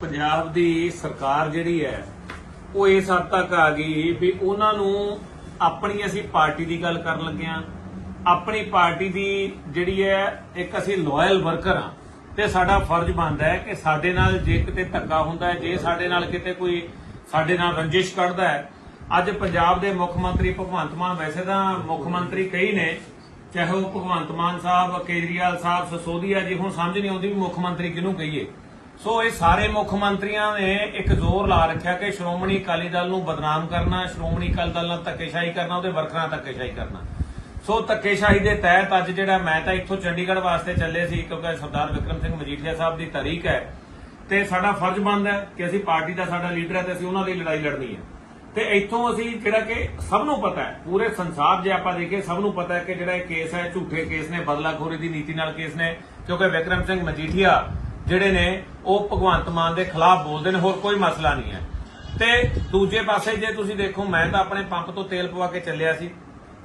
ਪੰਜਾਬ ਦੀ ਸਰਕਾਰ ਜਿਹੜੀ ਹੈ, ਉਹ ਇਸ ਹੱਦ ਤੱਕ ਆ ਗਈ ਵੀ ਉਹਨਾਂ ਨੂੰ ਆਪਣੀ ਅਸੀਂ ਪਾਰਟੀ ਦੀ ਗੱਲ ਕਰਨ ਲੱਗੇ ਆ ਆਪਣੀ ਪਾਰਟੀ ਦੀ ਜਿਹੜੀ ਹੈ, ਇੱਕ ਅਸੀਂ ਲਾਇਲ ਵਰਕਰ ਆ ਤੇ ਸਾਡਾ ਫਰਜ਼ ਬਣਦਾ ਹੈ ਕਿ ਸਾਡੇ ਨਾਲ ਜੇ ਕਿਤੇ ਧੱਕਾ ਹੁੰਦਾ ਹੈ, ਜੇ ਸਾਡੇ ਨਾਲ ਕਿਤੇ ਕੋਈ ਸਾਡੇ ਨਾਲ ਰੰਜਿਸ਼ ਕੱਢਦਾ ਹੈ। ਅੱਜ ਪੰਜਾਬ ਦੇ ਮੁੱਖ ਮੰਤਰੀ ਭਗਵੰਤ ਮਾਨ ਵੈਸੇ ਤਾਂ ਮੁੱਖ ਮੰਤਰੀ ਕਈ ਨੇ, ਚਾਹੇ ਉਹ ਭਗਵੰਤ ਮਾਨ ਸਾਹਿਬ, ਕੇਜਰੀਵਾਲ ਸਾਹਿਬ, ਸਸੋਦੀਆ ਜੀ, ਹੁਣ ਸਮਝ ਨਹੀਂ ਆਉਂਦੀ ਵੀ ਮੁੱਖ ਮੰਤਰੀ ਕਿਹਨੂੰ ਕਹੀਏ। ਸੋ ਇਹ ਸਾਰੇ ਮੁੱਖ ਮੰਤਰੀਆਂ ਨੇ ਇੱਕ ਜ਼ੋਰ ਲਾ ਰੱਖਿਆ ਕਿ ਸ਼੍ਰੋਮਣੀ ਅਕਾਲੀ ਦਲ ਨੂੰ ਬਦਨਾਮ ਕਰਨਾ, ਸ਼੍ਰੋਮਣੀ ਅਕਾਲੀ ਦਲ ਨਾਲ ਧੱਕੇਸ਼ਾਹੀ ਕਰਨਾ, ਉਹਦੇ ਵਰਕਰਾਂ ਧੱਕੇਸ਼ਾਹੀ ਕਰਨਾ। ਸੋ ਧੱਕੇਸ਼ਾਹੀ ਦੇ ਤਹਿਤ ਅੱਜ ਜਿਹੜਾ ਮੈਂ ਤਾਂ ਇੱਥੋਂ ਚੰਡੀਗੜ੍ਹ ਵਾਸਤੇ ਚੱਲੇ ਸੀ, ਕਿਉਂਕਿ ਸਰਦਾਰ ਵਿਕਰਮ ਸਿੰਘ ਮਜੀਠੀਆ ਸਾਹਿਬ ਦੀ ਤਾਰੀਖ ਹੈ, ਤੇ ਸਾਡਾ ਫਰਜ਼ ਬਣਦਾ ਹੈ ਕਿ ਅਸੀਂ ਪਾਰਟੀ ਦਾ ਸਾਡਾ ਲੀਡਰ ਹੈ ਤੇ ਅਸੀਂ ਉਹਨਾਂ ਦੀ ਲੜਾਈ ਲੜਨੀ ਹੈ। ਤੇ ਇੱਥੋਂ ਅਸੀਂ ਜਿਹੜਾ ਕਿ ਸਭ ਨੂੰ ਪਤਾ ਹੈ, ਪੂਰੇ ਸੰਸਾਰ ਜੇ ਆਪਾਂ ਦੇਖੀਏ, ਸਭ ਨੂੰ ਪਤਾ ਹੈ ਕਿ ਜਿਹੜਾ ਇਹ ਕੇਸ ਹੈ, ਝੂਠੇ ਕੇਸ ਨੇ, ਬਦਲਾਖੋਰੀ ਦੀ ਨੀਤੀ ਨਾਲ ਕੇਸ ਨੇ, ਕਿਉਂਕਿ ਵਿਕਰਮ ਸਿੰਘ ਮਜੀਠੀਆ ਜਿਹੜੇ ਨੇ, ਉਹ ਭਗਵੰਤ ਮਾਨ ਦੇ ਖਿਲਾਫ ਬੋਲਦੇ ਨੇ, ਹੋਰ ਕੋਈ ਮਸਲਾ ਨਹੀਂ ਹੈ। ਤੇ ਦੂਜੇ ਪਾਸੇ ਜੇ ਤੁਸੀਂ ਦੇਖੋ, ਮੈਂ ਤਾਂ ਆਪਣੇ ਪੰਪ ਤੋਂ ਤੇਲ ਪਵਾ ਕੇ ਚੱਲਿਆ ਸੀ।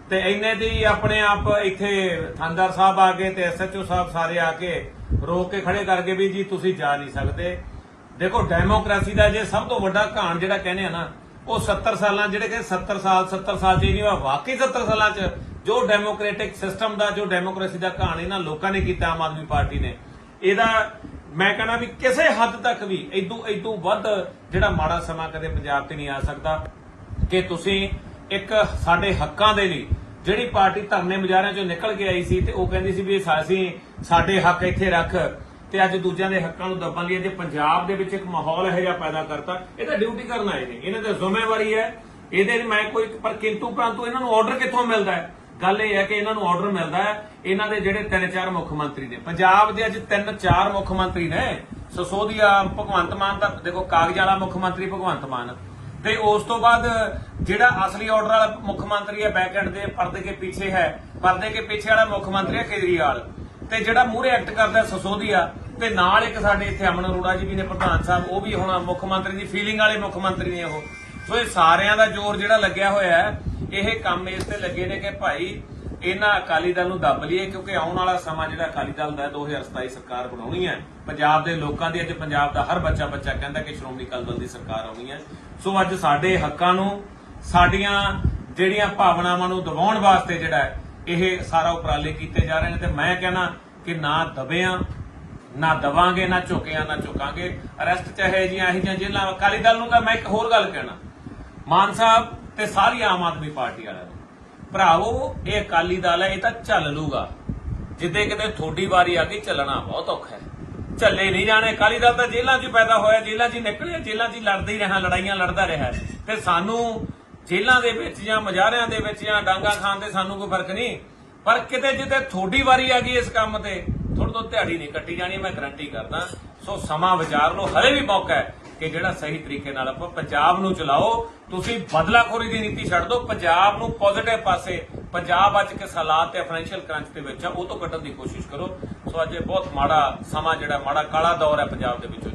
ਤੇ ਇੰਨੇ ਦੀ ਆਪਣੇ ਆਪ ਇੱਥੇ ਥਾਂਦਾਰ ਸਾਹਿਬ ਆ ਗਏ ਤੇ ਐਸਐਚਓ ਸਾਹਿਬ ਸਾਰੇ ਆ ਕੇ ਰੋਕ ਕੇ ਖੜੇ ਕਰਕੇ ਵੀ ਜੀ ਤੁਸੀਂ ਜਾ ਨਹੀਂ ਸਕਦੇ। ਦੇਖੋ, ਡੈਮੋਕ੍ਰੇਸੀ ਦਾ ਜੇ ਸਭ ਤੋਂ ਵੱਡਾ ਘਾਣ ਜਿਹੜਾ ਕਹਿੰਦੇ ਆ ਨਾ, ਉਹ 70 ਸਾਲਾਂ, ਜਿਹੜੇ ਕਿ 70 ਸਾਲ 70 ਸਾਲ ਚ ਹੀ ਨਹੀਂ ਹੋਇਆ, ਵਾਕਈ 70 ਸਾਲਾਂ ਚ ਜੋ ਡੈਮੋਕ੍ਰੈਟਿਕ ਸਿਸਟਮ ਦਾ, ਜੋ ਡੈਮੋਕ੍ਰੇਸੀ ਦਾ ਘਾਣ ਇਹਨਾਂ ਲੋਕਾਂ ਨੇ ਕੀਤਾ, ਆਮ ਆਦਮੀ ਪਾਰਟੀ ਨੇ, ਇਹਦਾ ਮੈਂ ਕਹਿੰਦਾ ਵੀ ਕਿਸੇ ਹੱਦ ਤੱਕ ਵੀ ਇਦੋਂ ਇਦੋਂ ਵੱਧ ਜਿਹੜਾ ਮਾੜਾ ਸਮਾਂ ਕਦੇ ਪੰਜਾਬ ਤੇ ਨਹੀਂ ਆ ਸਕਦਾ ਕਿ ਤੁਸੀਂ ਇੱਕ ਸਾਡੇ ਹੱਕਾਂ ਦੇ ਲਈ ਜਿਹੜੀ ਪਾਰਟੀ ਧਰਨੇ ਮੁਜ਼ਾਹਰਿਆਂ ਚੋਂ ਨਿਕਲ ਕੇ ਆਈ ਸੀ ਤੇ ਉਹ ਕਹਿੰਦੀ ਸੀ ਵੀ ਅਸੀਂ ਸਾਡੇ ਹੱਕ ਇੱਥੇ ਰੱਖ ਤੇ ਅੱਜ ਦੂਜਿਆਂ ਦੇ ਹੱਕਾਂ ਨੂੰ ਦੱਬਣ ਲਈ ਜੇ ਪੰਜਾਬ ਦੇ ਵਿੱਚ ਇੱਕ ਮਾਹੌਲ ਇਹੋ ਜਿਹਾ ਪੈਦਾ ਕਰਤਾ। ਇਹ ਤਾਂ ਡਿਊਟੀ ਕਰਨ ਆਏ ਨੇ। ਇਹਨਾਂ ਦੀ ਜ਼ਿੰਮੇਵਾਰੀ ਹੈ। ਇਹਦੇ ਮੈਂ ਕੋਈ ਪਰ ਕਿੰਤੂ ਪਰੰਤੂ ਇਹਨਾਂ ਨੂੰ ਆਰਡਰ ਕਿੱਥੋਂ ਮਿਲਦਾ ਹੈ? ਗੱਲ ਇਹ ਹੈ ਕਿ ਇਹਨਾਂ ਨੂੰ ਆਰਡਰ ਮਿਲਦਾ ਹੈ, ਇਹਨਾਂ ਦੇ ਜਿਹੜੇ ਤਿੰਨ ਚਾਰ ਮੁੱਖ ਮੰਤਰੀ ਨੇ। ਪੰਜਾਬ ਦੇ ਅੱਜ ਤਿੰਨ ਚਾਰ ਮੁੱਖ ਮੰਤਰੀ ਨੇ। ਸਸੋਦੀਆ ਭਗਵੰਤ ਮਾਨ ਦਾ ਦੇਖੋ ਕਾਗਜ਼ ਵਾਲਾ ਮੁੱਖ ਮੰਤਰੀ ਭਗਵੰਤ ਮਾਨ। ਤੇ ਉਸ ਤੋਂ ਬਾਅਦ ਜਿਹੜਾ ਅਸਲੀ ਆਰਡਰ ਵਾਲਾ ਮੁੱਖ ਮੰਤਰੀ ਹੈ ਬੈਕਐਂਡ ਦੇ, ਪਰਦੇ ਕੇ ਪਿੱਛੇ ਹੈ। ਪਰਦੇ ਕੇ ਪਿੱਛੇ ਵਾਲਾ ਮੁੱਖ ਮੰਤਰੀ ਹੈ ਕੇਜਰੀਵਾਲ। ਤੇ ਜਿਹੜਾ ਮੂਹਰੇ ਐਕਟ ਕਰਦਾ ਸਸੋਦੀਆ ਤੇ ਨਾਲ ਇੱਕ ਸਾਡੇ ਇੱਥੇ ਅਮਨ ਅਰੋੜਾ ਜੀ ਵੀ ਨੇ, ਪ੍ਰਧਾਨ ਸਾਹਿਬ, ਉਹ ਵੀ ਹੁਣ ਮੁੱਖ ਮੰਤਰੀ ਦੀ ਫੀਲਿੰਗ ਵਾਲੇ ਮੁੱਖ ਮੰਤਰੀ ਨੇ ਉਹ। ਸੋ ਇਹ ਸਾਰਿਆਂ ਦਾ ਜ਼ੋਰ ਜਿਹੜਾ ਲੱਗਿਆ ਹੋਇਆ ਹੈ ਇਹ ਕੰਮ ਇਸ ਤੇ ਲੱਗੇ ਨੇ ਕਿ ਭਾਈ ਇਹਨਾਂ ਅਕਾਲੀ ਦਲ ਨੂੰ ਦੱਬ ਲਈਏ ਕਿਉਂਕਿ ਆਉਣ ਵਾਲਾ ਸਮਾਂ ਜਿਹੜਾ ਅਕਾਲੀ ਦਲ ਦਾ ਹੈ, 2027 ਸਰਕਾਰ ਬਣਾਉਣੀ ਹੈ। ਪੰਜਾਬ ਦੇ ਲੋਕਾਂ ਦੀ ਅੱਜ ਪੰਜਾਬ ਦਾ ਹਰ ਬੱਚਾ ਬੱਚਾ ਕਹਿੰਦਾ ਕਿ ਸ਼੍ਰੋਮਣੀ ਅਕਾਲੀ ਦਲ ਦੀ ਸਰਕਾਰ ਆਉਣੀ ਹੈ। ਸੋ ਅੱਜ ਸਾਡੇ ਹੱਕਾਂ ਨੂੰ ਸਾਡੀਆਂ ਜਿਹੜੀਆਂ ਭਾਵਨਾਵਾਂ ਨੂੰ ਦਬਾਉਣ ਵਾਸਤੇ ਜਿਹੜਾ ਇਹ ਸਾਰਾ ਉਪਰਾਲੇ ਕੀਤੇ ਜਾ ਰਹੇ ਨੇ ਤੇ ਮੈਂ ਕਹਿੰਦਾ ਕਿ ਨਾ ਦਬਿਆਂ ਨਾ ਦਵਾਂਗੇ ਨਾ ਝੁਕਿਆਂ ਨਾ ਝੁਕਾਂਗੇ। ਅਰੈਸਟ ਚਾਹੇ ਜੀਆਂ ਇਹੋ ਜਿਹੀਆਂ ਜੇਲਾਂ ਅਕਾਲੀ ਦਲ ਨੂੰ ਤਾਂ ਮੈਂ ਇੱਕ ਹੋਰ ਗੱਲ ਕਹਿਣਾ। ਮਾਨ ਸਾਹਿਬ ਤੇ ਸਾਰੀ ਆਮ ਆਦਮੀ ਪਾਰਟੀ ਵਾਲਿਆਂ ਨੂੰ, ਭਰਾਵੋ, ਇਹ ਅਕਾਲੀ ਦਲ ਹੈ, ਇਹ ਤਾਂ ਚੱਲ ਲੂਗਾ। ਜਿੱਦੇ ਕਿਤੇ ਥੋੜੀ ਵਾਰੀ ਆ ਗਈ, ਚੱਲਣਾ ਬਹੁਤ ਔਖਾ ਹੈ। ਝੱਲੇ ਨਹੀਂ ਜਾਣੇ, ਅਕਾਲੀ ਦਲ ਤਾਂ ਜੇਲ੍ਹਾਂ 'ਚ ਪੈਦਾ ਹੋਇਆ, ਜੇਲ੍ਹਾਂ 'ਚ ਨਿਕਲਿਆ, ਜੇਲ੍ਹਾਂ 'ਚ ਲੜਦਾ ਹੀ ਰਿਹਾ, ਲੜਾਈਆਂ ਲੜਦਾ ਰਿਹਾ। ਤੇ ਸਾਨੂੰ ਜੇਲ੍ਹਾਂ ਦੇ ਵਿੱਚ ਜਾਂ ਮਜਾਰਿਆਂ ਦੇ ਵਿੱਚ ਜਾਂ ਡਾਂਗਾ ਖਾਣ ਤੇ ਸਾਨੂੰ ਕੋਈ ਫ਼ਰਕ ਨਹੀਂ। ਪਰ ਕਿਤੇ ਜਿੱਤੇ ਥੋੜੀ ਵਾਰੀ ਆ ਗਈ ਇਸ ਕੰਮ ਤੇ ਥੋੜੀ ਤੋਂ ਦਿਹਾੜੀ ਨਹੀਂ ਕੱਟੀ ਜਾਣੀ, ਮੈਂ ਗਰੰਟੀ ਕਰਦਾ। ਸੋ ਸਮਾਂ ਵਿਚਾਰ ਲਓ, ਹਲੇ ਵੀ ਮੌਕਾ ਹੈ। ਕਿ ਜਿਹੜਾ ਸਹੀ ਤਰੀਕੇ ਨਾਲ ਆਪਾਂ ਪੰਜਾਬ ਨੂੰ ਚਲਾਓ। ਤੁਸੀਂ ਬਦਲਾਖੋਰੀ ਦੀ ਨੀਤੀ ਛੱਡ ਦਿਓ। ਪੰਜਾਬ ਨੂੰ ਪੋਜ਼ਿਟਿਵ ਪਾਸੇ, ਪੰਜਾਬ ਅੱਜ ਕਿਸ ਹਾਲਾਤ ਤੇ ਫਾਈਨੈਂਸ਼ੀਅਲ ਕਰੰਚ ਦੇ ਵਿੱਚ ਆ, ਉਹ ਤੋਂ ਕੱਢਣ ਦੀ ਕੋਸ਼ਿਸ਼ ਕਰੋ। ਸੋ ਅੱਜ ਇਹ ਬਹੁਤ ਮਾੜਾ ਸਮਾਂ ਜਿਹੜਾ, ਮਾੜਾ ਕਾਲਾ ਦੌਰ ਹੈ ਪੰਜਾਬ ਦੇ ਵਿੱਚੋਂ